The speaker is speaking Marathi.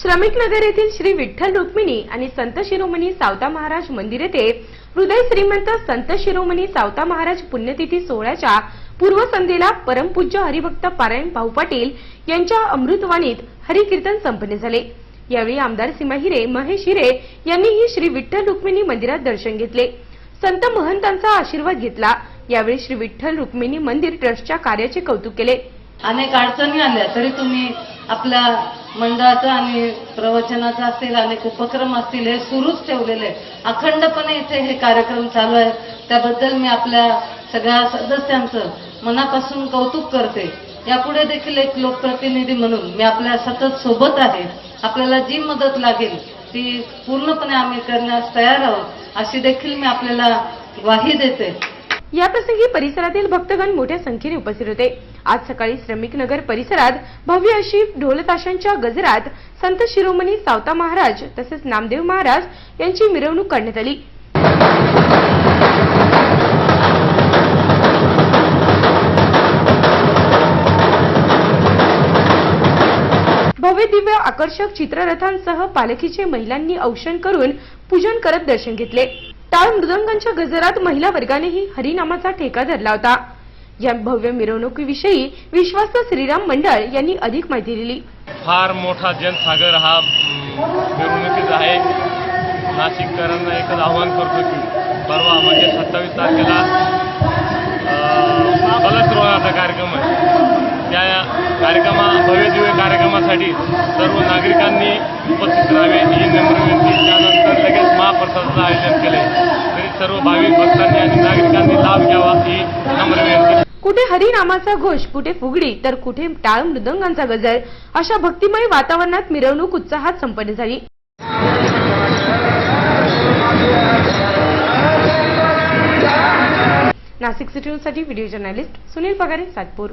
श्रमिक नगर येथील श्री विठ्ठल रुक्मिणी आणि संत शिरोमणी सावता महाराज मंदिर येथे हृदय श्रीमंत संत शिरोमणी सावता महाराज पुण्यतिथी सोहळ्याच्या पूर्वसंध्येला परमपूज्य हरिभक्त पारायण भाऊ पाटील यांच्या अमृतवाणीत हरिकीर्तन संपन्न झाले. यावेळी आमदार सीमा हिरे महेश हिरे यांनीही श्री विठ्ठल रुक्मिणी मंदिरात दर्शन घेतले. संत महंतांचा आशीर्वाद घेतला. यावेळी श्री विठ्ठल रुक्मिणी मंदिर ट्रस्टच्या कार्याचे कौतुक केले. अनेक अडचणी आल्या तरी तुम्ही आपल्या मंडळाचं आणि प्रवचनाचं असतील अनेक उपक्रम असतील हे सुरूच ठेवलेले अखंडपणे इथे हे कार्यक्रम चालू आहेत. त्याबद्दल मी आपल्या सगळ्या सदस्यांचं मनापासून कौतुक करते. यापुढे देखील एक लोकप्रतिनिधी म्हणून मी आपल्या सतत सोबत आहे. आपल्याला जी मदत लागेल ती पूर्णपणे आम्ही करण्यास तयार आहोत अशी देखील मी आपल्याला ग्वाही देते. याप्रसंगी परिसरातील भक्तगण मोठ्या संख्येने उपस्थित होते. आज सकाळी श्रमिक नगर परिसरात भव्य अशी ढोलताशांच्या गजरात संत शिरोमणी सावता महाराज तसेच नामदेव महाराज यांची मिरवणूक काढण्यात आली. भव्य दिव्य आकर्षक चित्ररथांसह पालखीचे महिलांनी औषण करून पूजन करत दर्शन घेतले. टाळ मृदंगांच्या गजरात महिला वर्गानेही हरिनामाचा ठेका धरला होता. या भव्य मिरवणुकीविषयी विश्वास्त श्रीराम मंडळ यांनी अधिक माहिती दिली. फार मोठा जनसागर हा मिरवणुकीचा आहे. नाशिककरांना एकच आव्हान करतो की परवा म्हणजे सत्तावीस तारखेला अ, कार्यक्रम आहे. त्या कार्यक्रमा भव्य दिव्य कार्यक्रमासाठी सर्व नागरिकांनी उपस्थित राहावे ही नम्र विनंती. त्यानंतर लगेच महाप्रसादाचं आयोजन केले. तरी सर्व भाविक भक्तांनी आणि नागरिकांनी लाभ घ्यावा ही नम्र विनंती. कुठे हरिनामाचा घोष कुठे फुगडी तर कुठे टाळ मृदंगांचा गजर अशा भक्तिमय वातावरणात मिरवणूक उत्साहात संपन्न झाली. नाशिक सिटीसाठी व्हिडिओ जर्नलिस्ट सुनील पगारे सातपूर.